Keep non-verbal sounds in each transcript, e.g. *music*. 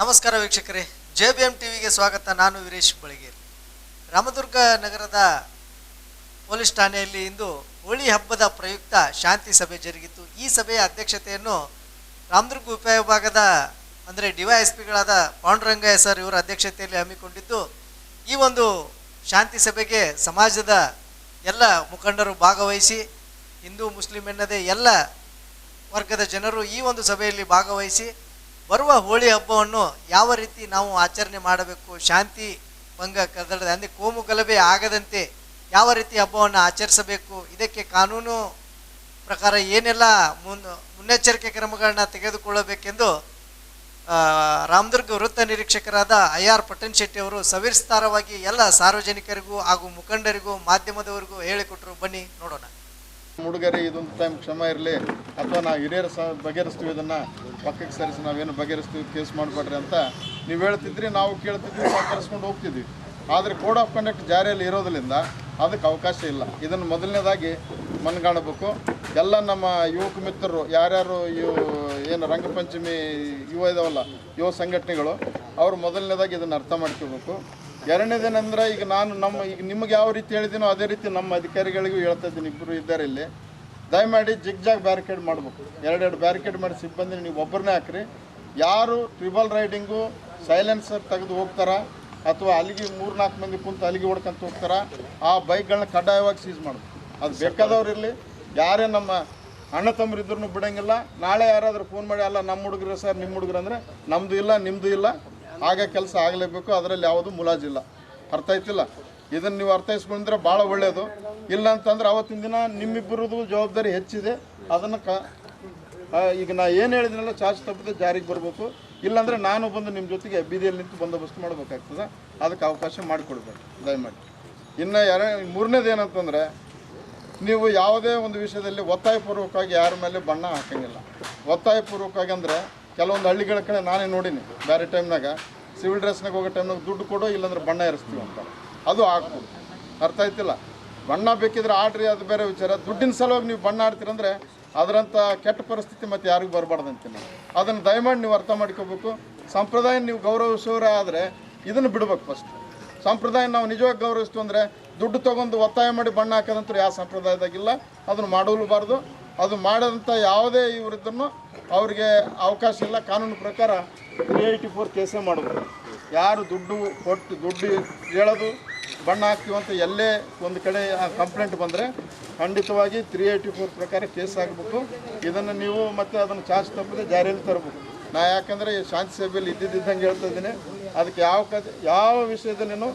ನಮಸ್ಕಾರ ವೀಕ್ಷಕರೇ. J B M ಟಿವಿಗೆ ಸ್ವಾಗತ. ನಾನು ವೀರೇಶ್ ಬಳಗೇರಿ ರಾಮದುರ್ಗ ನಗರದ ಪೊಲೀಸ್ ಠಾಣೆಯಲ್ಲಿ ಇಂದು ಹೋಳಿ ಹಬ್ಬದ ಪ್ರಯುಕ್ತ ಶಾಂತಿ ಸಭೆ ಜರುಗಿತು. ಈ ಸಭೆಯ ಅಧ್ಯಕ್ಷತೆಯನ್ನು ರಾಮದುರ್ಗ ಉಪವಿಭಾಗದ, ಅಂದರೆ ಡಿವೈಎಸ್ಪಿಗಳಾದ ಪಾಂಡುರಂಗಯ್ಯ ಸರ್ ಇವರ ಅಧ್ಯಕ್ಷತೆಯಲ್ಲಿ ಹಮ್ಮಿಕೊಂಡಿದ್ದು, ಈ ಒಂದು ಶಾಂತಿ ಸಭೆಗೆ ಸಮಾಜದ ಎಲ್ಲ ಮುಖಂಡರು ಭಾಗವಹಿಸಿ, ಹಿಂದೂ, ಮುಸ್ಲಿಂ ಎನ್ನದೇ ಎಲ್ಲ ವರ್ಗದ ಜನರು ಈ ಒಂದು ಸಭೆಯಲ್ಲಿ ಭಾಗವಹಿಸಿ ಬರುವ ಹೋಳಿ ಹಬ್ಬವನ್ನು ಯಾವ ರೀತಿ ನಾವು ಆಚರಣೆ ಮಾಡಬೇಕು? ಶಾಂತಿ ಭಂಗ ಕದಡದೆ, ಅಂದರೆ ಕೋಮು ಗಲಭೆ ಆಗದಂತೆ ಯಾವ ರೀತಿ ಹಬ್ಬವನ್ನು ಆಚರಿಸಬೇಕು? ಇದಕ್ಕೆ ಕಾನೂನು ಪ್ರಕಾರ ಏನೆಲ್ಲ ಮುನ್, ಮುನ್ನೆಚ್ಚರಿಕೆ ಕ್ರಮಗಳನ್ನ ತೆಗೆದುಕೊಳ್ಳಬೇಕೆಂದು ರಾಮದುರ್ಗ ವೃತ್ತ ನಿರೀಕ್ಷಕರಾದ ಐ ಆರ್ ಪಟ್ಟಣ್ ಶೆಟ್ಟಿ ಅವರು ಸವಿಸ್ತಾರವಾಗಿ ಎಲ್ಲ ಸಾರ್ವಜನಿಕರಿಗೂ ಹಾಗೂ ಮುಖಂಡರಿಗೂ, ಮಾಧ್ಯಮದವರಿಗೂ ಹೇಳಿಕೊಟ್ರು. ಬನ್ನಿ, ನೋಡೋಣ. ಹುಡುಗರಿ ಇದೊಂದು ಟೈಮ್ ಕ್ಷಮ ಇರಲಿ ಅಥವಾ ನಾವು ಹಿರಿಯರು ಸಹ ಬಗೆಹರಿಸ್ತೀವಿ ಇದನ್ನು, ಪಕ್ಕಕ್ಕೆ ಸರಿಸಿ ನಾವೇನು ಬಗೆಹರಿಸ್ತೀವಿ, ಕೇಸ್ ಮಾಡಬೇಡ್ರಿ ಅಂತ ನೀವು ಹೇಳ್ತಿದ್ರಿ, ನಾವು ಕೇಳ್ತಿದ್ವಿ ಸಹಕರಿಸ್ಕೊಂಡು ಹೋಗ್ತಿದ್ವಿ. ಆದರೆ ಕೋಡ್ ಆಫ್ ಕಂಡಕ್ಟ್ ಜಾರಿಯಲ್ಲಿ ಇರೋದ್ರಿಂದ ಅದಕ್ಕೆ ಅವಕಾಶ ಇಲ್ಲ. ಇದನ್ನು ಮೊದಲನೇದಾಗಿ ಮನಗಾಣಬೇಕು. ಎಲ್ಲ ನಮ್ಮ ಯುವಕ ಮಿತ್ರರು, ಯಾರ್ಯಾರು ಇವು ಏನು ರಂಗಪಂಚಮಿ, ಯುವ ಇದಾವಲ್ಲ, ಯುವ ಸಂಘಟನೆಗಳು, ಅವರು ಮೊದಲನೇದಾಗಿ ಇದನ್ನು ಅರ್ಥ ಮಾಡ್ಕೋಬೇಕು. ಎರಡನೇದೇನೆಂದ್ರೆ ಈಗ ನಾನು ನಮ್ಮ, ಈಗ ನಿಮಗೆ ಯಾವ ರೀತಿ ಹೇಳಿದ್ದೀನೋ ಅದೇ ರೀತಿ ನಮ್ಮ ಅಧಿಕಾರಿಗಳಿಗೂ ಹೇಳ್ತಾ ಇದ್ದೀನಿ ಇಬ್ಬರು ಇದ್ದಾರೆ ಇಲ್ಲಿ. ದಯಮಾಡಿ ಜಿಗ್ ಜಾಗ್ ಬ್ಯಾರಿಕೇಡ್ ಮಾಡಬೇಕು. ಎರಡೆರಡು ಬ್ಯಾರಿಕೇಡ್ ಮಾಡಿ ಸಿಬ್ಬಂದಿ ನೀವು ಒಬ್ಬರನ್ನೇ ಹಾಕ್ರಿ. ಯಾರು ಟ್ರಿಬಲ್ ರೈಡಿಂಗು ಸೈಲೆನ್ಸರ್ ತೆಗೆದು ಹೋಗ್ತಾರ, ಅಥವಾ ಅಲ್ಲಿಗೆ ಮೂರು ನಾಲ್ಕು ಮಂದಿ ಕುಂತು ಅಲ್ಲಿಗೆ ಹೊಡ್ಕೊಂತ ಹೋಗ್ತಾರ, ಆ ಬೈಕ್ಗಳನ್ನ ಕಡ್ಡಾಯವಾಗಿ ಸೀಸ್ ಮಾಡಬೇಕು. ಅದು ಬೇಕಾದವ್ರು ಇರಲಿ. ಯಾರೇ ನಮ್ಮ ಅಣ್ಣ ತಮ್ಮರಿದ್ರು ಬಿಡಂಗಿಲ್ಲ. ನಾಳೆ ಯಾರಾದರೂ ಫೋನ್ ಮಾಡಿ, ಅಲ್ಲ, ನಮ್ಮ ಹುಡುಗರು ಸರ್, ನಿಮ್ಮ ಹುಡುಗರು ಅಂದರೆ ನಮ್ಮದು ಇಲ್ಲ ನಿಮ್ಮದು ಇಲ್ಲ. ಆಗ ಕೆಲಸ ಆಗಲೇಬೇಕು, ಅದರಲ್ಲಿ ಯಾವುದು ಮುಲಾಜಿಲ್ಲ ಅರ್ಥ ಆಯ್ತಿಲ್ಲ? ಇದನ್ನು ನೀವು ಅರ್ಥೈಸ್ಕೊಂಡ್ರೆ ಭಾಳ ಒಳ್ಳೆಯದು ಇಲ್ಲ ಅಂತಂದ್ರೆ ಅವತ್ತಿನ ದಿನ ನಿಮ್ಮಿಬ್ಬರದು ಜವಾಬ್ದಾರಿ ಹೆಚ್ಚಿದೆ. ಅದನ್ನು ಕ ಈಗ ನಾ ಏನು ಹೇಳಿದ್ನಲ್ಲ, ಚಾರ್ಜ್ ತಪ್ಪದೆ ಜಾರಿಗೆ ಬರಬೇಕು. ಇಲ್ಲಾಂದರೆ ನಾನು ಬಂದು ನಿಮ್ಮ ಜೊತೆಗೆ ಬೀದಿಯಲ್ಲಿ ನಿಂತು ಬಂದೋಬಸ್ತ್ ಮಾಡಬೇಕಾಗ್ತದೆ. ಅದಕ್ಕೆ ಅವಕಾಶ ಮಾಡಿಕೊಡ್ಬೇಕು. ದಯಮಾಡಿ. ಇನ್ನು ಯಾರ, ಮೂರನೇದು ಏನಂತಂದರೆ, ನೀವು ಯಾವುದೇ ಒಂದು ವಿಷಯದಲ್ಲಿ ಒತ್ತಾಯಪೂರ್ವಕವಾಗಿ ಯಾರ ಮೇಲೆ ಬಣ್ಣ ಹಾಕಂಗಿಲ್ಲ. ಒತ್ತಾಯಪೂರ್ವಕವಾಗಿ ಅಂದರೆ ಕೆಲವೊಂದು ಹಳ್ಳಿಗಳ ಕಡೆ ನಾನೇ ನೋಡೀನಿ, ಬೇರೆ ಟೈಮ್ನಾಗ ಸಿವಿಲ್ ಡ್ರೆಸ್ನಾಗ ಹೋಗೋ ಟೈಮ್ನಾಗ ದುಡ್ಡು ಕೊಡು, ಇಲ್ಲಾಂದ್ರೆ ಬಣ್ಣ ಇರಿಸ್ತೀವಿ ಅಂತ. ಅದು ಹಾಕ್ಬೋದು ಅರ್ಥ ಆಯ್ತಿಲ್ಲ? ಬಣ್ಣ ಬೇಕಿದ್ರೆ ಆಡ್ರಿ, ಅದು ಬೇರೆ ವಿಚಾರ. ದುಡ್ಡಿನ ಸಲುವಾಗಿ ನೀವು ಬಣ್ಣ ಆಡ್ತೀರಂದ್ರೆ ಅದರಂಥ ಕೆಟ್ಟ ಪರಿಸ್ಥಿತಿ ಮತ್ತೆ ಯಾರಿಗೂ ಬರಬಾರ್ದಂತೀನಿ ನಾನು ಅದನ್ನು ದಯಮಾಡಿ ನೀವು ಅರ್ಥ ಮಾಡ್ಕೋಬೇಕು. ಸಂಪ್ರದಾಯ ನೀವು ಗೌರವಿಸೋರೇ ಆದರೆ ಇದನ್ನು ಬಿಡ್ಬೇಕು ಫಸ್ಟ್. ಸಂಪ್ರದಾಯ ನಾವು ನಿಜವಾಗಿ ಗೌರವಿಸ್ತು ಅಂದರೆ ದುಡ್ಡು ತೊಗೊಂಡು ಒತ್ತಾಯ ಮಾಡಿ ಬಣ್ಣ ಹಾಕೋದಂತೂ ಯಾವ ಸಂಪ್ರದಾಯದಾಗಿಲ್ಲ. ಅದನ್ನು ಮಾಡಲೂಬಾರ್ದು ಅದು ಮಾಡಿದಂಥ ಯಾವುದೇ ಇವರಿದ್ದನ್ನು ಅವರಿಗೆ ಅವಕಾಶ ಇಲ್ಲ. ಕಾನೂನು ಪ್ರಕಾರ ತ್ರೀ ಏಯ್ಟಿ ಫೋರ್ ಕೇಸೇ ಮಾಡಬೇಕು ಯಾರು ದುಡ್ಡು ಕೊಟ್ಟು ದುಡ್ಡು ಹೇಳೋದು, ಬಣ್ಣ ಹಾಕ್ತೀವಂತ ಎಲ್ಲೇ ಒಂದು ಕಡೆ ಕಂಪ್ಲೇಂಟ್ ಬಂದರೆ ಖಂಡಿತವಾಗಿ ತ್ರೀ ಏಯ್ಟಿ ಫೋರ್ ಪ್ರಕಾರ ಕೇಸ್ ಆಗಬೇಕು. ಇದನ್ನು ನೀವು ಮತ್ತೆ ಅದನ್ನು ಚಾರ್ಜ್ ತಪ್ಪದೆ ಜಾರಿಯಲ್ಲಿ ತರಬೇಕು. ನಾ ಯಾಕಂದರೆ ಶಾಂತಿ ಸಭೆಯಲ್ಲಿ ಇದ್ದಿದ್ದಂಗೆ ಹೇಳ್ತಾ ಇದ್ದೀನಿ. ಅದಕ್ಕೆ ಯಾವ ಕತೆ ಯಾವ ವಿಷಯದಲ್ಲಿನೂ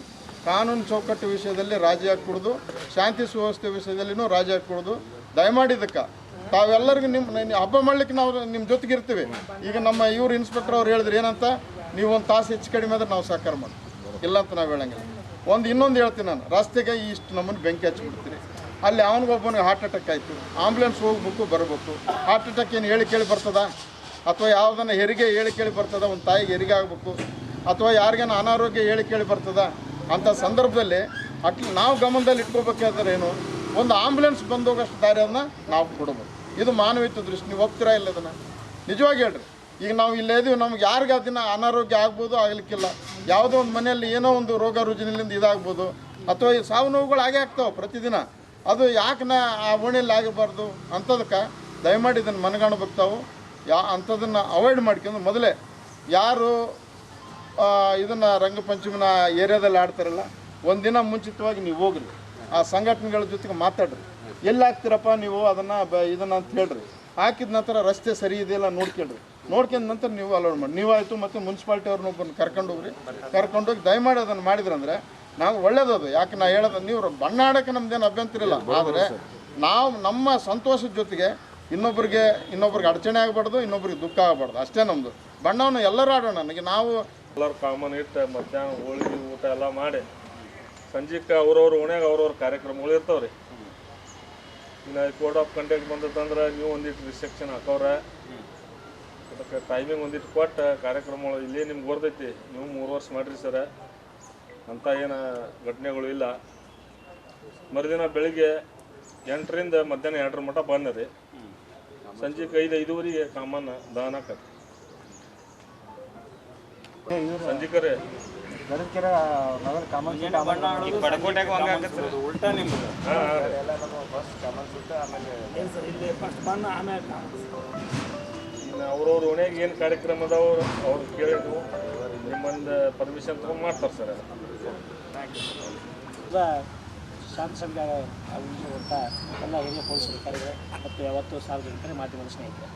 ಕಾನೂನು ಚೌಕಟ್ಟು ವಿಷಯದಲ್ಲಿ ರಾಜಿ ಹಾಕ್ಕೊಡೋದು, ಶಾಂತಿ ಸುವ್ಯವಸ್ಥೆ ವಿಷಯದಲ್ಲಿನೂ ರಾಜಿ ಹಾಕ್ಕೊಡೋದು. ದಯಮಾಡಿ ಇದಕ್ಕೆ ತಾವೆಲ್ಲರಿಗೂ ನಿಮ್ಮ ಹಬ್ಬ ಮಾಡ್ಲಿಕ್ಕೆ ನಾವು ನಿಮ್ಮ ಜೊತೆಗೆ ಇರ್ತೀವಿ. ಈಗ ನಮ್ಮ ಇವ್ರು ಇನ್ಸ್ಪೆಕ್ಟರ್ ಅವ್ರು ಹೇಳಿದ್ರು, ಏನಂತ? ನೀವು ಒಂದು ತಾಸು ಹೆಚ್ಚು ಕಡಿಮೆ ಆದ್ರೆ ನಾವು ಸಹಕಾರ ಮಾಡಿ ಇಲ್ಲ ಅಂತ ನಾವು ಹೇಳಂಗಿಲ್ಲ. ಒಂದು ಇನ್ನೊಂದು ಹೇಳ್ತೀನಿ ನಾನು. ರಸ್ತೆಗೆ ಇಷ್ಟು ನಮ್ಮನ್ನು ಬೆಂಕಿ ಹಚ್ಚಿಬಿಡ್ತೀರಿ ಅಲ್ಲಿ ಅವನಿಗೊಬ್ಬನಿಗೆ ಹಾರ್ಟ್ ಅಟ್ಯಾಕ್ ಆಯಿತು. ಆಂಬ್ಯುಲೆನ್ಸ್ ಹೋಗ್ಬೇಕು, ಬರಬೇಕು. ಹಾರ್ಟ್ ಅಟ್ಯಾಕ್ ಏನು ಹೇಳಿ ಕೇಳಿ ಬರ್ತದ? ಅಥವಾ ಯಾವುದನ್ನ ಹೆರಿಗೆ ಹೇಳಿ ಕೇಳಿ ಬರ್ತದ? ಒಂದು ತಾಯಿಗೆ ಹೆರಿಗೆ ಆಗಬೇಕು. ಅಥವಾ ಯಾರಿಗೇನ ಅನಾರೋಗ್ಯ ಹೇಳಿ ಕೇಳಿ ಬರ್ತದ? ಅಂಥ ಸಂದರ್ಭದಲ್ಲಿ ಅಟ್ಲಿ ನಾವು ಗಮನದಲ್ಲಿ ಇಟ್ಕೋಬೇಕಾದ್ರೆ ಏನು? ಒಂದು ಆಂಬ್ಯುಲೆನ್ಸ್ ಬಂದೋಗಷ್ಟು ದಾರಿಯನ್ನು ನಾವು ಕೊಡಬೇಕು. ಇದು ಮಾನವೀಯ ದೃಷ್ಟಿ, ನೀವು ಒಪ್ತೀರಾ ಇಲ್ಲ ಅದನ್ನು ನಿಜವಾಗಿ ಹೇಳ್ರಿ. ಈಗ ನಾವು ಇಲ್ಲೇ ಇದೀವಿ, ನಮ್ಗೆ ಯಾರಿಗೆ ಅದನ್ನ ಅನಾರೋಗ್ಯ ಆಗ್ಬೋದು, ಆಗಲಿಕ್ಕಿಲ್ಲ. ಯಾವುದೋ ಒಂದು ಮನೆಯಲ್ಲಿ ಏನೋ ಒಂದು ರೋಗ ರುಜಿನಿಂದ ಇದಾಗ್ಬೋದು, ಅಥವಾ ಈ ಸಾವು ನೋವುಗಳು ಆಗೇ ಆಗ್ತಾವೆ ಪ್ರತಿದಿನ. ಅದು ಯಾಕೆ ನಾ ಆ ಓಣಿಯಲ್ಲಿ ಆಗಬಾರ್ದು ಅಂಥದಕ್ಕೆ ದಯಮಾಡಿ ಇದನ್ನು ಮನಗಾಣಬೇಕು ತಾವು ಯಾ ಅಂಥದನ್ನು ಅವಾಯ್ಡ್ ಮಾಡ್ಕೊಂಡು ಮೊದಲೇ ಯಾರು ಇದನ್ನು ರಂಗಪಂಚಮಿನ ಏರಿಯಾದಲ್ಲಿ ಆಡ್ತಾರಲ್ಲ, ಒಂದಿನ ಮುಂಚಿತವಾಗಿ ನೀವು ಹೋಗ್ರಿ. ಆ ಸಂಘಟನೆಗಳ ಜೊತೆಗೆ ಮಾತಾಡ್ರಿ. ಎಲ್ಲಿ ಹಾಕ್ತೀರಪ್ಪ ನೀವು ಅದನ್ನು ಬ ಇದನ್ನು ಅಂತ ಹೇಳ್ರಿ. ಹಾಕಿದ ನಂತರ ರಸ್ತೆ ಸರಿ ಇದೆಯಲ್ಲ ನೋಡ್ಕೊಳ್ರಿ. ನೋಡ್ಕೊಂಡ ನಂತರ ನೀವು ಅಲೋಡ್ ಮಾಡಿ. ನೀವಾಯಿತು ಮತ್ತು ಮುನ್ಸಿಪಾಲ್ಟಿ ಅವ್ರನ್ನ ಒಬ್ಬರನ್ನ ಕರ್ಕೊಂಡು ಹೋಗ್ರಿ. ಕರ್ಕೊಂಡೋಗಿ ದಯಮಾಡಿ ಅದನ್ನು ಮಾಡಿದ್ರಂದ್ರೆ ನಾವು ಒಳ್ಳೇದದು. ಯಾಕೆ ನಾ ಹೇಳೋದು ನೀವು ಬಣ್ಣ ಆಡೋಕ್ಕೆ ನಮ್ದೇನು ಅಭ್ಯಂತರ ಇಲ್ಲ. ಆದರೆ ನಾವು ನಮ್ಮ ಸಂತೋಷದ ಜೊತೆಗೆ ಇನ್ನೊಬ್ಬರಿಗೆ ಇನ್ನೊಬ್ರಿಗೆ ಅಡಚಣೆ ಆಗಬಾರ್ದು ಇನ್ನೊಬ್ರಿಗೆ ದುಃಖ ಆಗಬಾರ್ದು. ಅಷ್ಟೇ ನಮ್ಮದು ಬಣ್ಣವನ್ನು ಎಲ್ಲರೂ ಆಡೋಣ. ನನಗೆ ನಾವು ಎಲ್ಲರೂ ಕಾಮನ್ ಇಟ್ಟು ಮಧ್ಯಾಹ್ನ ಹೋಳಿಗೆ ಊಟ ಎಲ್ಲ ಮಾಡಿ ಸಂಜೆಗೆ ಅವ್ರವ್ರ ಓಣ್ಯಾಗ ಅವ್ರವ್ರ ಕಾರ್ಯಕ್ರಮಗಳು ಇರ್ತಾವ್ರಿ. ಇನ್ನು ಕೋಡ್ ಆಫ್ ಕಂಡಕ್ಟ್ ಬಂದದಂದ್ರೆ ನೀವು ಒಂದಿಟ್ಟು ರಿಸ್ಟ್ರಿಕ್ಷನ್ ಹಾಕೋರ ಅದಕ್ಕೆ ಟೈಮಿಂಗ್ ಒಂದಿಟ್ಟು ಕೊಟ್ಟು ಕಾರ್ಯಕ್ರಮಗಳು ಇಲ್ಲೇ ನಿಮ್ಗೆ ಗೊತ್ತೈತಿ ನೀವು ಮೂರು ವರ್ಷ ಮಾಡಿರಿ ಸರ. ಅಂಥ ಏನು ಘಟನೆಗಳು ಇಲ್ಲ. ಮರುದಿನ ಬೆಳಿಗ್ಗೆ ಎಂಟರಿಂದ ಮಧ್ಯಾಹ್ನ ಎರಡರ ಮಟ್ಟ ಬಂದ ಸಂಜೆ ಐದು ಐದುವರೆಗೆ ಕಾಮನ್ ದಹನ ಆಕತಿ. ಸಂಜಿಕರೇ ಮೊದಲು ಕಾಮನ್ ಉಲ್ಟಾ ನಿಮ್ದು. ಎಲ್ಲ ನಮ್ಮ ಬಸ್ ಕಾಮನ್ ಸೀಟ್ ಆಮೇಲೆ ಇಲ್ಲಿ ಫಸ್ಟ್ ಬಣ್ಣ ಆಮೇಲೆ ಇನ್ನು ಅವ್ರವ್ರ ಓಣ್ಯಾಗ ಏನು ಕಾರ್ಯಕ್ರಮ ಅದಾವ ಅವ್ರು? ಕೇಳಿದ್ರು. ನಿಮ್ಮೊಂದು ಪರ್ಮಿಷನ್ ತೊಗೊಂಡು ಮಾಡ್ತಾರೆ ಸರ್. ಶಾಂತ ಶಾಂತಿ ಸಂಘ ಅಂತ ಎಲ್ಲ ಹಿರಿಯ ಪೊಲೀಸ್ ಅಧಿಕಾರಿಗಳು ಮತ್ತು ಯಾವತ್ತು ಸಾರ್ವಜನಿಕರಿಗೆ ಮಾಧ್ಯಮದ ಸ್ನೇಹಿತರೆ.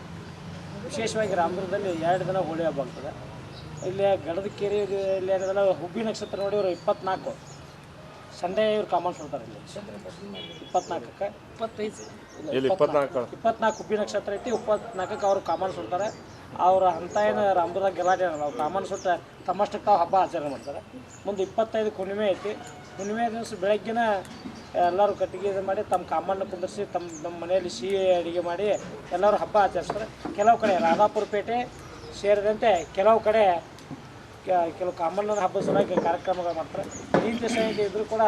ವಿಶೇಷವಾಗಿ ರಾಮದುರ್ಗದಲ್ಲಿ ಎರಡು ದಿನ ಹೋಳಿ ಹಬ್ಬ ಆಗ್ತದೆ. ಇಲ್ಲಿ ಗಡದ ಕೆರೆ ಇಲ್ಲಿ ಏನದಲ್ಲ ಹುಬ್ಬಿ ನಕ್ಷತ್ರ ನೋಡಿ ಇವರು ಇಪ್ಪತ್ನಾಲ್ಕು. ಸಂಡೇ ಇವ್ರು ಕಾಮನ್ ಕೊಡ್ತಾರೆ ಇಲ್ಲಿ. ಇಪ್ಪತ್ನಾಲ್ಕಕ್ಕೆ? ಇಪ್ಪತ್ತೈದು. ಇಪ್ಪತ್ನಾಲ್ಕು ಇಪ್ಪತ್ನಾಲ್ಕು ಹುಬ್ಬಿ ನಕ್ಷತ್ರ ಐತಿ ಇಪ್ಪತ್ನಾಲ್ಕಕ್ಕೆ ಅವರು ಕಾಮನ್ ಸುಡ್ತಾರೆ ಅವ್ರ ಅಂತ ಏನು ರಾಮದುರ್ಗ ಗಲಾಟೆ ಅಲ್ಲ ಅವ್ರು ಕಾಮನ್ ಸುಟ್ಟ ತಮ್ಮಷ್ಟಕ್ಕೆ ತಾವು ಹಬ್ಬ ಆಚರಣೆ ಮಾಡ್ತಾರೆ. ಮುಂದೆ ಇಪ್ಪತ್ತೈದು ಹುಣ್ಣಿಮೆ ಐತಿ. ಹುಣ್ಣಿಮೆ ದಿವಸ ಬೆಳಗ್ಗಿನ ಎಲ್ಲರೂ ಕಟ್ಟಿಗೆ ಇದು ಮಾಡಿ ತಮ್ಮ ಕಾಮಣ್ಣ ಕುಂದರ್ಸಿ ತಮ್ಮ ನಮ್ಮ ಮನೆಯಲ್ಲಿ ಸಿಹಿ ಅಡುಗೆ ಮಾಡಿ ಎಲ್ಲರೂ ಹಬ್ಬ ಆಚರಿಸ್ತಾರೆ. ಕೆಲವು ಕಡೆ ರಾಧಾಪುರ ಪೇಟೆ ಸೇರಿದಂತೆ ಕೆಲವು ಕಡೆ ಕೆಲವು ಕಾಮಣ್ಣನ ಹಬ್ಬದ ಸಲುವಾಗಿ ಕಾರ್ಯಕ್ರಮಗಳು ಮಾಡ್ತಾರೆ. ಈ ದಿವಸ ಇದ್ರೂ ಕೂಡ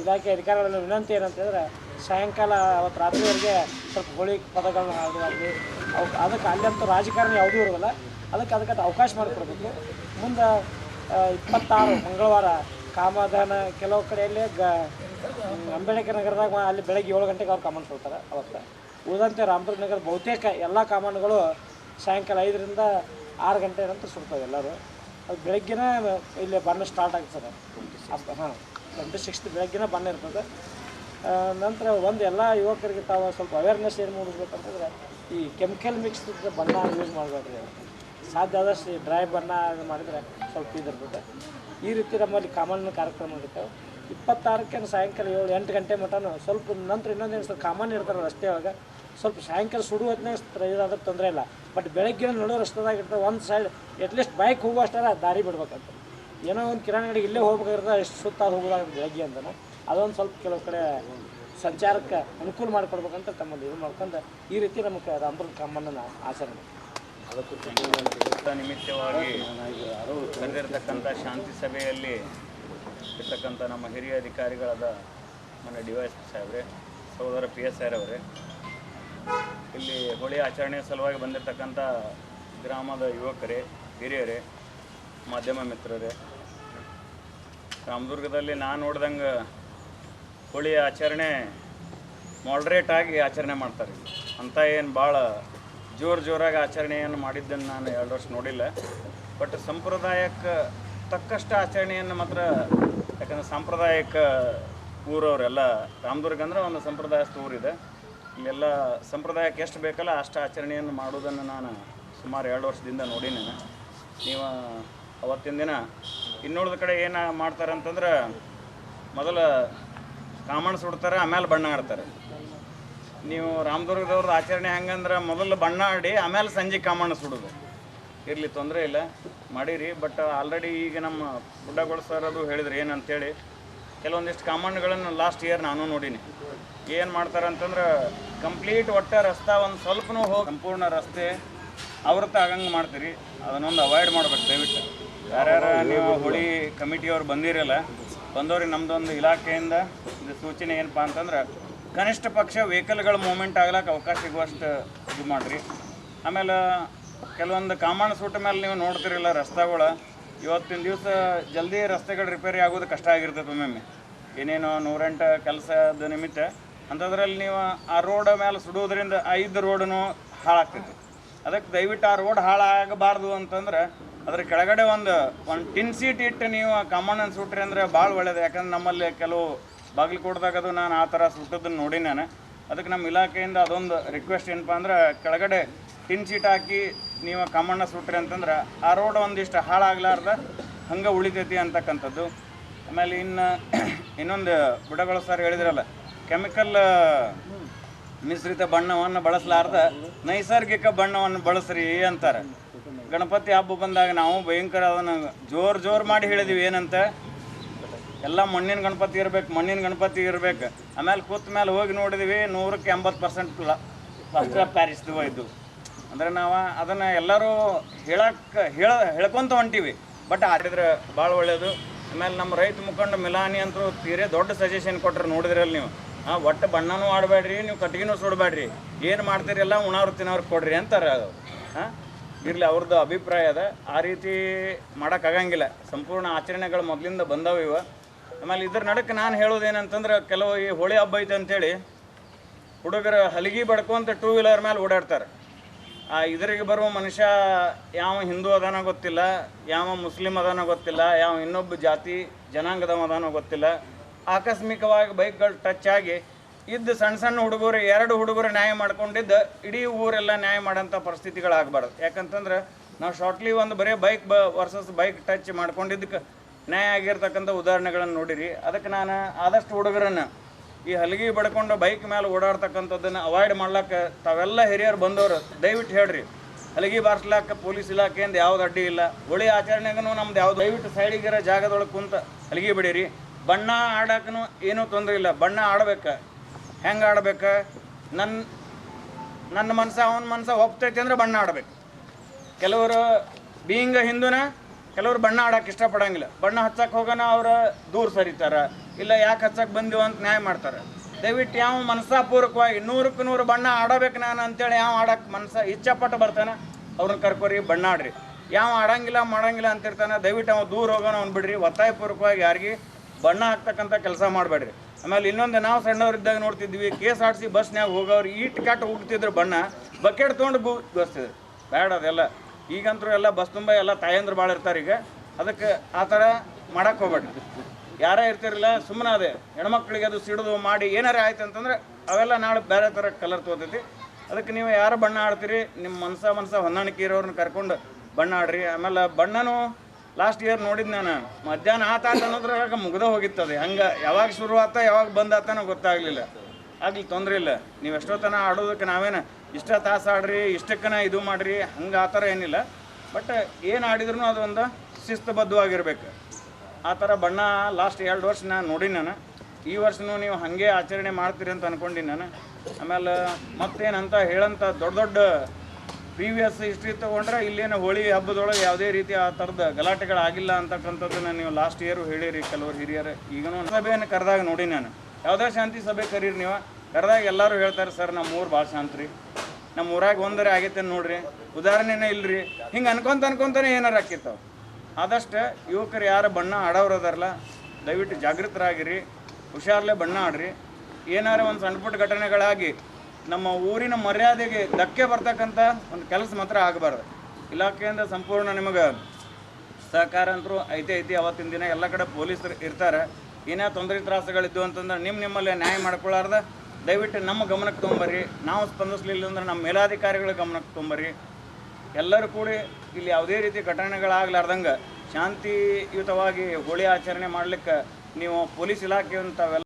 ಇಲಾಖೆ ಅಧಿಕಾರಿಗಳ ವಿನಂತಿ ಏನಂತ ಹೇಳಿದ್ರೆ ಸಾಯಂಕಾಲ ಅವತ್ತು ರಾತ್ರಿವರೆಗೆ ಸ್ವಲ್ಪ ಹೋಳಿ ಪದಗಳನ್ನ ಹಾಡುವಾಗಲಿ ಅವ್ ಅದಕ್ಕೆ ಅಲ್ಲಂತೂ ರಾಜಕಾರಣ ಯಾವುದೂ ಇರೋದಿಲ್ಲ ಅದಕ್ಕೆ ಅದಕ್ಕೆ ಅವಕಾಶ ಮಾಡಿಕೊಡ್ಬೇಕು. ಮುಂದೆ ಇಪ್ಪತ್ತಾರು ಮಂಗಳವಾರ ಕಾಮದಾನ ಕೆಲವು ಕಡೆಯಲ್ಲಿ ಗ ಅಂಬೇಡ್ಕರ್ ನಗರದಾಗ ಅಲ್ಲಿ ಬೆಳಗ್ಗೆ ಏಳು ಗಂಟೆಗೆ ಅವ್ರು ಕಾಮನ್ ಕೊಡ್ತಾರೆ ಅವತ್ತು. ಉಳಿದಂತೆ ರಾಮದುರ್ಗ ನಗರ ಬಹುತೇಕ ಎಲ್ಲ ಕಾಮನ್ಗಳು ಸಾಯಂಕಾಲ ಐದರಿಂದ ಆರು ಗಂಟೆ ನಂತರ ಸುಡ್ತದೆ ಎಲ್ಲರೂ. ಅದು ಬೆಳಗ್ಗಿನ ಇಲ್ಲಿ ಬಣ್ಣ ಸ್ಟಾರ್ಟ್ ಆಗ್ತದೆ. ಹಾಂ ಟ್ವೆಂಟಿ ಸಿಕ್ಸ್ತ್ ಬೆಳಗ್ಗಿನ ಬಣ್ಣ ಇರ್ತದೆ. ನಂತರ ಒಂದು ಎಲ್ಲ ಯುವಕರಿಗೆ ತಾವು ಸ್ವಲ್ಪ ಅವೇರ್ನೆಸ್ ಏನು ಮೂಡಿಸ್ಬೇಕಂತಂದ್ರೆ ಈ ಕೆಮಿಕಲ್ ಮಿಕ್ಸ್ ಬಣ್ಣ ಯೂಸ್ ಮಾಡಬೇಕ್ರಿ. ಸಾಧ್ಯ ಆದಷ್ಟು ಡ್ರೈ ಬಣ್ಣ ಮಾಡಿದರೆ ಸ್ವಲ್ಪ ಇದಿರ್ತದೆ. ಈ ರೀತಿ ನಮ್ಮಲ್ಲಿ ಕಾಮನ್ ಕಾರ್ಯಕ್ರಮ ನಡೀತಾವೆ. ಇಪ್ಪತ್ತಾರಕ್ಕೆ ಸಾಯಂಕಾಲ ಏಳು, ಎಂಟು ಗಂಟೆ ಮಟನು ಸ್ವಲ್ಪ ನಂತರ ಇನ್ನೊಂದು ಸ್ವಲ್ಪ ಕಾಮನ್ ಇರ್ತಾರೆ ರಸ್ತೆ ಒಳಗೆ. ಸ್ವಲ್ಪ ಸಾಯಂಕಾಲ ಸುಡು ಹೊತ್ತಿನಾಗ ಇದಾದ್ರೆ ತೊಂದರೆ ಇಲ್ಲ. ಬಟ್ ಬೆಳಗ್ಗೆ ನಡು ರಸ್ತೆದಾಗ ಇರ್ತದೆ ಒಂದು ಸೈಡ್ ಅಟ್ಲೀಸ್ಟ್ ಬೈಕ್ ಹೋಗೋ ಅಷ್ಟಾರ ದಾರಿ ಬಿಡ್ಬೇಕಂತ. ಏನೋ ಒಂದು ಕಿರಾಣಿ ಅಂಗಡಿಗೆ ಇಲ್ಲೇ ಹೋಗ್ಬೇಕಾಗಿರ್ತದೆ ಎಷ್ಟು ಸುತ್ತ ಹೋಗೋದಾಗ ಬೆಳಗ್ಗೆ ಅಂತಾನೆ. ಅದೊಂದು ಸ್ವಲ್ಪ ಕೆಲವು ಕಡೆ ಸಂಚಾರಕ್ಕೆ ಅನುಕೂಲ ಮಾಡಿಕೊಡ್ಬೇಕಂತ ತಮ್ಮಲ್ಲಿ ಇದು ಮಾಡ್ಕೊಂಡು ಈ ರೀತಿ ನಮಗೆ ರಾಮದುರ್ಗ ಕಾಮಣ್ಣನ ಆಚರಣೆ. ಯುದ್ಧ ನಿಮಿತ್ತವಾಗಿ ಕರೆದಿರ್ತಕ್ಕಂಥ ಶಾಂತಿ ಸಭೆಯಲ್ಲಿ ಇರ್ತಕ್ಕಂಥ ನಮ್ಮ ಹಿರಿಯ ಅಧಿಕಾರಿಗಳಾದ ಮನೆ ಡಿ ವೈ ಸಾಹೇಬ್ರೆ, ಸಹೋದರ ಪಿ ಎಸ್ ಆರ್ ಅವರೇ ಇಲ್ಲಿ ಹೋಳಿ ಆಚರಣೆ ಸಲುವಾಗಿ ಬಂದಿರತಕ್ಕಂಥ ಗ್ರಾಮದ ಯುವಕರೇ, ಹಿರಿಯರೇ, ಮಾಧ್ಯಮ ಮಿತ್ರರೇ. ರಾಮದುರ್ಗದಲ್ಲಿ ನಾನು ನೋಡ್ದಂಗೆ ಹೋಳಿ ಆಚರಣೆ ಮಾಡ್ರೇಟ್ ಆಗಿ ಆಚರಣೆ ಮಾಡ್ತಾರೆ. ಅಂತ ಏನು ಭಾಳ ಜೋರು ಜೋರಾಗಿ ಆಚರಣೆಯನ್ನು ಮಾಡಿದ್ದನ್ನು ನಾನು ಎರಡು ವರ್ಷ ನೋಡಿಲ್ಲ. ಬಟ್ ಸಂಪ್ರದಾಯಕ್ಕೆ ತಕ್ಕಷ್ಟು ಆಚರಣೆಯನ್ನು ಮಾತ್ರ, ಯಾಕಂದರೆ ಸಾಂಪ್ರದಾಯಿಕ ಊರವರೆಲ್ಲ, ರಾಮದುರ್ಗ ಅಂದ್ರೆ ಒಂದು ಸಂಪ್ರದಾಯಸ್ಥ ಊರಿದೆ. ಇಲ್ಲೆಲ್ಲ ಸಂಪ್ರದಾಯಕ್ಕೆ ಎಷ್ಟು ಬೇಕಲ್ಲ ಅಷ್ಟು ಆಚರಣೆಯನ್ನು ಮಾಡೋದನ್ನು ನಾನು ಸುಮಾರು ಎರಡು ವರ್ಷದಿಂದ ನೋಡಿ ನಾನು ನೀವು ಅವತ್ತಿನ ದಿನ ಇನ್ನುಳಿದ ಕಡೆ ಏನು ಮಾಡ್ತಾರೆ ಅಂತಂದ್ರೆ ಮೊದಲು ಕಾಮಣ್ಣ ಸುಡ್ತಾರೆ, ಆಮೇಲೆ ಬಣ್ಣ ಆಡ್ತಾರೆ. ನೀವು ರಾಮದುರ್ಗದವ್ರದ್ದು ಆಚರಣೆ ಹೆಂಗಂದ್ರೆ ಮೊದಲು ಬಣ್ಣ ಆಡಿ, ಆಮೇಲೆ ಸಂಜೆ ಕಾಮಣ್ಣ ಸುಡೋದು. ಇರಲಿ ತೊಂದರೆ ಇಲ್ಲ, ಮಾಡೀರಿ ಬಟ್ ಆಲ್ರೆಡಿ ಈಗ ನಮ್ಮ ಗುಡ್ಡಗಳು ಸರ್ ಅದು ಹೇಳಿದ್ರು ಏನಂತೇಳಿ ಕೆಲವೊಂದಿಷ್ಟು ಕಾಮಣ್ಣಗಳನ್ನು ಲಾಸ್ಟ್ ಇಯರ್ ನಾನು ನೋಡೀನಿ. ಏನು ಮಾಡ್ತಾರೆ ಅಂತಂದ್ರೆ ಕಂಪ್ಲೀಟ್ ಒಟ್ಟ ರಸ್ತೆ ಒಂದು ಸ್ವಲ್ಪನೂ ಹೋಗಿ ಸಂಪೂರ್ಣ ರಸ್ತೆ ಆವೃತ್ತ ಆಗಂಗೆ ಮಾಡ್ತೀರಿ. ಅದನ್ನೊಂದು ಅವಾಯ್ಡ್ ಮಾಡ್ಬೇಕು ದಯವಿಟ್ಟು. ಯಾರ್ಯಾರ ನೀವು ಹುಳಿ ಕಮಿಟಿಯವ್ರು ಬಂದಿರಲ್ಲ ಬಂದವ್ರಿಗೆ ನಮ್ಮದೊಂದು ಇಲಾಖೆಯಿಂದ ಇದು ಸೂಚನೆ ಏನಪ್ಪ ಅಂತಂದ್ರೆ ಕನಿಷ್ಠ ಪಕ್ಷ ವೆಹಿಕಲ್ಗಳ ಮೂಮೆಂಟ್ ಆಗ್ಲಕ್ಕೆ ಅವಕಾಶ ಸಿಗುವಷ್ಟು ಇದು ಮಾಡಿರಿ. ಆಮೇಲೆ ಕೆಲವೊಂದು ಕಾಮಣ್ಣ ಸೂಟ ಮೇಲೆ ನೀವು ನೋಡ್ತಿರಲ್ಲ ರಸ್ತೆಗಳು ಇವತ್ತಿನ ದಿವಸ ಜಲ್ದಿ ರಸ್ತೆಗಳು ರಿಪೇರಿ ಆಗೋದು ಕಷ್ಟ ಆಗಿರ್ತೈತೆ ಒಮ್ಮೊಮ್ಮೆ. ಏನೇನೋ ನೂರೆಂಟು ಕೆಲಸದ ನಿಮಿತ್ತ ಅಂಥದ್ರಲ್ಲಿ ನೀವು ಆ ರೋಡ್ ಮೇಲೆ ಸುಡೋದ್ರಿಂದ ಐದು ರೋಡನು ಹಾಳಾಗ್ತೈತಿ. ಅದಕ್ಕೆ ದಯವಿಟ್ಟು ಆ ರೋಡ್ ಹಾಳಾಗಬಾರ್ದು ಅಂತಂದ್ರೆ ಅದ್ರ ಕೆಳಗಡೆ ಒಂದು ಒಂದು ಟಿನ್ ಸೀಟ್ ಇಟ್ಟು ನೀವು ಕಾಮಣ್ಣನ ಸುಟ್ರಿ ಅಂದರೆ ಭಾಳ ಒಳ್ಳೇದು. ಯಾಕಂದ್ರೆ ನಮ್ಮಲ್ಲಿ ಕೆಲವು ಬಾಗಿಲುಕೋಟ್ದಾಗ ಅದು ನಾನು ಆ ಥರ ಸುಟ್ಟದನ್ನು ನೋಡಿ ನಾನು. ಅದಕ್ಕೆ ನಮ್ಮ ಇಲಾಖೆಯಿಂದ ಅದೊಂದು ರಿಕ್ವೆಸ್ಟ್ ಏನಪ್ಪ ಅಂದ್ರೆ ಕೆಳಗಡೆ ಟಿನ್ ಸೀಟ್ ಹಾಕಿ ನೀವು ಕಾಮಣ್ಣ ಸುಟ್ರಿ ಅಂತಂದ್ರೆ ಆ ರೋಡ್ ಒಂದಿಷ್ಟು ಹಾಳಾಗ್ಲಾರ್ದ ಹಂಗೆ ಉಳಿತೈತಿ ಅಂತಕ್ಕಂಥದ್ದು. ಆಮೇಲೆ ಇನ್ನು *clears throat* ಇನ್ನೊಂದು ಬುಡಗಳು ಸರ್ ಹೇಳಿದ್ರಲ್ಲ ಕೆಮಿಕಲ್ ಮಿಶ್ರಿತ ಬಣ್ಣವನ್ನು ಬಳಸಲಾರ್ದ ನೈಸರ್ಗಿಕ ಬಣ್ಣವನ್ನು ಬಳಸ್ರಿ ಅಂತಾರೆ. ಗಣಪತಿ ಹಬ್ಬ ಬಂದಾಗ ನಾವು ಭಯಂಕರ ಅದನ್ನು ಜೋರು ಜೋರು ಮಾಡಿ ಹೇಳಿದ್ವಿ, ಏನಂತ? ಎಲ್ಲ ಮಣ್ಣಿನ ಗಣಪತಿ ಇರ್ಬೇಕು, ಮಣ್ಣಿನ ಗಣಪತಿ ಇರ್ಬೇಕು. ಆಮೇಲೆ ಕೂತ ಮೇಲೆ ಹೋಗಿ ನೋಡಿದ್ವಿ, ನೂರಕ್ಕೆ ಎಂಬತ್ತು ಪರ್ಸೆಂಟ್ ಫಸ್ಟ್ ಪ್ಯಾರಿಸ್ದು ಇದ್ದು ಅಂದ್ರೆ ನಾವು ಅದನ್ನು ಎಲ್ಲರೂ ಹೇಳಕ್ಕೆ ಹೇಳ, ಹೇಳ್ಕೊತ ಹೊಂಟೀವಿ. ಬಟ್ ಆಡಿದ್ರೆ ಭಾಳ ಒಳ್ಳೆಯದು ಆಮೇಲೆ ನಮ್ಮ ರೈತ ಮುಖಂಡ ಮಿಲಾನಿ ಅಂತೂ ತೀರೇ ದೊಡ್ಡ ಸಜೆಷನ್ ಕೊಟ್ರು, ನೋಡಿದ್ರಲ್ಲ ನೀವು. ಹಾಂ ಒಟ್ಟು ಬಣ್ಣನೂ ಆಡಬೇಡ್ರಿ, ನೀವು ಕಟ್ಟಿಗೆನೂ ಸುಡಬೇಡ್ರಿ. ಏನು ಮಾಡ್ತೀರಿ ಎಲ್ಲ ಉಣಾವ್ರು ತಿನ್ನೋರು ಕೊಡ್ರಿ ಅಂತಾರೆ ಅದು. ಹಾಂ ಇರಲಿ ಅವ್ರದ್ದು ಅಭಿಪ್ರಾಯ ಅದ. ಆ ರೀತಿ ಮಾಡೋಕ್ಕಾಗಂಗಿಲ್ಲ. ಸಂಪೂರ್ಣ ಆಚರಣೆಗಳು ಮೊದಲಿಂದ ಬಂದವು ಇವ. ಆಮೇಲೆ ಇದ್ರ ನಡಕ್ಕೆ ನಾನು ಹೇಳೋದೇನಂತಂದ್ರೆ, ಕೆಲವು ಈ ಹೋಳಿ ಹಬ್ಬ ಐತೆ ಅಂತೇಳಿ, ಹುಡುಗರು ಹಲಗಿ ಬಡ್ಕೊಂತ ಟೂ ವೀಲರ್ ಮೇಲೆ ಓಡಾಡ್ತಾರೆ. ಆ, ಇದರಿಗೆ ಬರುವ ಮನುಷ್ಯ ಯಾವ ಹಿಂದೂ ಅದಾನೋ ಗೊತ್ತಿಲ್ಲ, ಯಾವ ಮುಸ್ಲಿಂ ಅದಾನೋ ಗೊತ್ತಿಲ್ಲ, ಯಾವ ಇನ್ನೊಬ್ಬ ಜಾತಿ ಜನಾಂಗದ ಅದಾನೋ ಗೊತ್ತಿಲ್ಲ. ಆಕಸ್ಮಿಕವಾಗಿ ಬೈಕ್ಗಳು ಟಚ್ ಆಗಿ ಇದ್ದ ಸಣ್ಣ ಸಣ್ಣ ಹುಡುಗರು, ಎರಡು ಹುಡುಗರು ನ್ಯಾಯ ಮಾಡ್ಕೊಂಡಿದ್ದ, ಇಡೀ ಊರೆಲ್ಲ ನ್ಯಾಯ ಮಾಡೋಂಥ ಪರಿಸ್ಥಿತಿಗಳಾಗಬಾರ್ದು. ಯಾಕಂತಂದ್ರೆ ನಾವು ಶಾರ್ಟ್ಲಿ ಒಂದು ಬರೀ ಬೈಕ್ ಬ ವರ್ಸಸ್ ಬೈಕ್ ಟಚ್ ಮಾಡ್ಕೊಂಡಿದ್ದಕ್ಕೆ ನ್ಯಾಯ ಆಗಿರ್ತಕ್ಕಂಥ ಉದಾಹರಣೆಗಳನ್ನು ನೋಡಿರಿ. ಅದಕ್ಕೆ ನಾನು ಆದಷ್ಟು ಹುಡುಗರನ್ನು ಈ ಹಲಗಿ ಬಡ್ಕೊಂಡು ಬೈಕ್ ಮೇಲೆ ಓಡಾಡ್ತಕ್ಕಂಥದ್ದನ್ನು ಅವಾಯ್ಡ್ ಮಾಡ್ಲಿಕ್ಕೆ ತಾವೆಲ್ಲ ಹಿರಿಯರು ಬಂದವರು, ದಯವಿಟ್ಟು ಹೇಳ್ರಿ. ಹಲಗಿ ಬಾರಿಸ್ಲಾಕ ಪೊಲೀಸ್ ಇಲಾಖೆಯಿಂದ ಯಾವ್ದು ಅಡ್ಡಿ ಇಲ್ಲ. ಹೋಳಿ ಆಚರಣೆಗೂ ನಮ್ದು ಯಾವ್ದು ದಯವಿಟ್ಟು ಸೈಡಿಗಿರೋ ಜಾಗದೊಳಗೆ ಕುಂತ ಹಲಗಿ ಬಿಡಿರಿ. ಬಣ್ಣ ಆಡಕ್ಕೂ ಏನೂ ತೊಂದರೆ ಇಲ್ಲ. ಬಣ್ಣ ಆಡ್ಬೇಕು. ಹೆಂಗೆ ಆಡ್ಬೇಕು? ನನ್ನ ನನ್ನ ಮನ್ಸ ಅವನ ಮನ್ಸ ಹೋಗ್ತೈತಿ ಅಂದ್ರೆ ಬಣ್ಣ ಆಡ್ಬೇಕು. ಕೆಲವರು ಬೀಯಿಂಗ ಹಿಂದೂನ ಕೆಲವರು ಬಣ್ಣ ಆಡಕ್ಕೆ ಇಷ್ಟಪಡಂಗಿಲ್ಲ. ಬಣ್ಣ ಹಚ್ಚಕ್ಕೆ ಹೋಗೋಣ, ಅವ್ರು ದೂರ ಸರಿತಾರೆ. ಇಲ್ಲ ಯಾಕೆ ಹಚ್ಚಕ್ಕೆ ಬಂದಿವ ಅಂತ ನ್ಯಾಯ ಮಾಡ್ತಾರೆ. ದಯವಿಟ್ಟು ಯಾವ ಮನಸ್ಸಾಪೂರ್ವಕವಾಗಿ ನೂರಕ್ಕೆ ನೂರು ಬಣ್ಣ ಆಡಬೇಕು ನಾನು ಅಂತೇಳಿ ಯಾವ ಆಡಕ್ಕೆ ಮನಸ ಇಚ್ಛಾಪಟ್ಟು ಬರ್ತಾನೆ, ಅವ್ರನ್ನ ಕರ್ಕೋರಿ ಬಣ್ಣ ಆಡ್ರಿ. ಯಾವ ಆಡಂಗಿಲ್ಲ, ಮಾಡಂಗಿಲ್ಲ ಅಂತಿರ್ತಾನೆ, ದಯವಿಟ್ಟು ಅವ್ನು ದೂರ ಹೋಗೋಣ ಅವ್ನು ಬಿಡ್ರಿ ಒತ್ತಾಯಪೂರ್ವಕವಾಗಿ ಯಾರಿಗೆ ಬಣ್ಣ ಹಾಕ್ತಕ್ಕಂಥ ಕೆಲಸ ಮಾಡಬೇಡ್ರಿ. ಆಮೇಲೆ ಇನ್ನೊಂದು ನಾವು ಸಣ್ಣವರಿದ್ದಾಗ ನೋಡ್ತಿದ್ವಿ, ಕೇಸ್ ಎಸ್ ಆರ್ ಸಿ ಬಸ್ನ್ಯಾಗ ಹೋಗೋರು, ಈಟ್ ಕಾಟ್ ಹೋಗ್ತಿದ್ರು ಬಣ್ಣ, ಬಕೆಟ್ ತೊಗೊಂಡು ಬು ಬಸ್ತಿದ್ರು ಬೇಡ ಅದೆಲ್ಲ. ಈಗಂತೂ ಎಲ್ಲ ಬಸ್ ತುಂಬ ಎಲ್ಲ ತಾಯಂದ್ರು ಭಾಳ ಇರ್ತಾರೆ ಈಗ. ಅದಕ್ಕೆ ಆ ಥರ ಮಾಡಕ್ಕೆ ಹೋಗ್ಬೇಡ್ರಿ. ಯಾರೇ ಇರ್ತಿರಲಿಲ್ಲ ಸುಮ್ಮನೆ ಅದೇ. ಹೆಣ್ಮಕ್ಳಿಗೆ ಅದು ಸಿಡಿದು, ಮಾಡಿ ಏನಾರೇ ಆಯ್ತು ಅಂತಂದ್ರೆ ಅವೆಲ್ಲ ನಾಳೆ ಬೇರೆ ಥರ ಕಲರ್ ತೋತೈತಿ. ಅದಕ್ಕೆ ನೀವು ಯಾರು ಬಣ್ಣ ಆಡ್ತೀರಿ, ನಿಮ್ಮ ಮನ್ಸ ಮನ್ಸ ಹೊಂದಾಣಿಕೆ ಇರೋರನ್ನ ಕರ್ಕೊಂಡು ಬಣ್ಣ ಆಡ್ರಿ. ಆಮೇಲೆ ಬಣ್ಣನೂ ಲಾಸ್ಟ್ ಇಯರ್ ನೋಡಿದ್ ನಾನು. ಮಧ್ಯಾಹ್ನ ಆತ ಅನ್ನೋದ್ರಾಗ ಮುಗ್ದ ಅದು. ಹಂಗೆ ಯಾವಾಗ ಶುರು ಆತ ಯಾವಾಗ ಬಂದಾತನೋ ಗೊತ್ತಾಗ್ಲಿಲ್ಲ. ಆಗ್ಲಿ ತೊಂದ್ರೆ ಇಲ್ಲ. ನೀವು ಎಷ್ಟೋತನ ಆಡೋದಕ್ಕೆ ನಾವೇನು ಇಷ್ಟ ತಾಸು ಆಡ್ರಿ, ಇಷ್ಟಕ್ಕನ ಇದು ಮಾಡ್ರಿ, ಹಂಗೆ ಆ ಥರ ಏನಿಲ್ಲ. ಬಟ್ ಏನು ಆಡಿದ್ರು ಅದೊಂದು ಶಿಸ್ತುಬದ್ಧವಾಗಿರ್ಬೇಕು. ಆ ಥರ ಬಣ್ಣ ಲಾಸ್ಟ್ ಎರಡು ವರ್ಷ ನಾನು ನೋಡಿ ನಾನು. ಈ ವರ್ಷನೂ ನೀವು ಹಾಗೆ ಆಚರಣೆ ಮಾಡ್ತೀರಿ ಅಂತ ಅಂದ್ಕೊಂಡಿನಿ ನಾನು. ಆಮೇಲೆ ಮತ್ತೇನಂತ ಹೇಳಂತ ದೊಡ್ಡ ದೊಡ್ಡ ಪ್ರೀವಿಯಸ್ ಹಿಸ್ಟ್ರಿ ತೊಗೊಂಡ್ರೆ ಇಲ್ಲೇನು ಹೋಳಿ ಹಬ್ಬದೊಳಗೆ ಯಾವುದೇ ರೀತಿ ಆ ಥರದ ಗಲಾಟೆಗಳಾಗಿಲ್ಲ ಅಂತಕ್ಕಂಥದ್ದನ್ನು ನೀವು ಲಾಸ್ಟ್ ಇಯರು ಹೇಳಿರಿ, ಕೆಲವರು ಹಿರಿಯರು. ಈಗನೂ ಸಭೆಯನ್ನು ಕರೆದಾಗ ನೋಡಿ ನಾನು. ಯಾವುದೇ ಶಾಂತಿ ಸಭೆ ಕರೀರಿ ನೀವು. ಕರೆದಾಗ ಎಲ್ಲರೂ ಹೇಳ್ತಾರೆ, ಸರ್ ನಮ್ಮ ಊರು ಭಾಳ ಶಾಂತ ರೀ. ನಮ್ಮ ಊರಾಗ ಒಂದರೆ ಆಗೈತೆ ನೋಡ್ರಿ. ಉದಾಹರಣೆನೇ ಇಲ್ರಿ. ಹಿಂಗೆ ಅನ್ಕೊಂತ ಅನ್ಕೊಂತಾನೆ ಏನಾರು ಆಕಿರ್ತಾವೆ ಆದಷ್ಟು ಯುವಕರು ಯಾರು ಬಣ್ಣ ಆಡೋರು ಅದಾರಲ್ಲ ದಯವಿಟ್ಟು ಜಾಗೃತರಾಗಿರಿ. ಹುಷಾರ್ಲೆ ಬಣ್ಣ ಆಡ್ರಿ. ಏನಾರ ಒಂದು ಸಣ್ಣ ಪುಟ್ಟ ಘಟನೆಗಳಾಗಿ ನಮ್ಮ ಊರಿನ ಮರ್ಯಾದೆಗೆ ಧಕ್ಕೆ ಬರ್ತಕ್ಕಂಥ ಒಂದು ಕೆಲಸ ಮಾತ್ರ ಆಗಬಾರ್ದು. ಇಲಾಖೆಯಿಂದ ಸಂಪೂರ್ಣ ನಿಮಗೆ ಸಹಕಾರ ಅಂತರೂ ಐತೆ, ಐತಿ. ಅವತ್ತಿನ ದಿನ ಎಲ್ಲ ಕಡೆ ಪೊಲೀಸರು ಇರ್ತಾರೆ. ಏನೇ ತೊಂದರೆ ತ್ರಾಸಗಳಿದ್ದು ಅಂತಂದ್ರೆ ನಿಮ್ಮ ನಿಮ್ಮಲ್ಲೇ ನ್ಯಾಯ ಮಾಡ್ಕೊಳ್ಳಾರ್ದ ದಯವಿಟ್ಟು ನಮ್ಮ ಗಮನಕ್ಕೆ ತೊಗೊಂಬರ್ರಿ. ನಾವು ಸ್ಪಂದಿಸಲಿಲ್ಲ ಅಂದ್ರೆ ನಮ್ಮ ಮೇಲಾಧಿಕಾರಿಗಳ ಗಮನಕ್ಕೆ ತೊಗೊಂಬರ್ರಿ. ಎಲ್ಲರೂ ಕೂಡಿ ಇಲ್ಲಿ ಯಾವುದೇ ರೀತಿ ಘಟನೆಗಳಾಗ್ಲಾರ್ದಂಗೆ ಶಾಂತಿಯುತವಾಗಿ ಹೋಳಿ ಆಚರಣೆ ಮಾಡ್ಲಿಕ್ಕೆ ನೀವು ಪೊಲೀಸ್ ಇಲಾಖೆ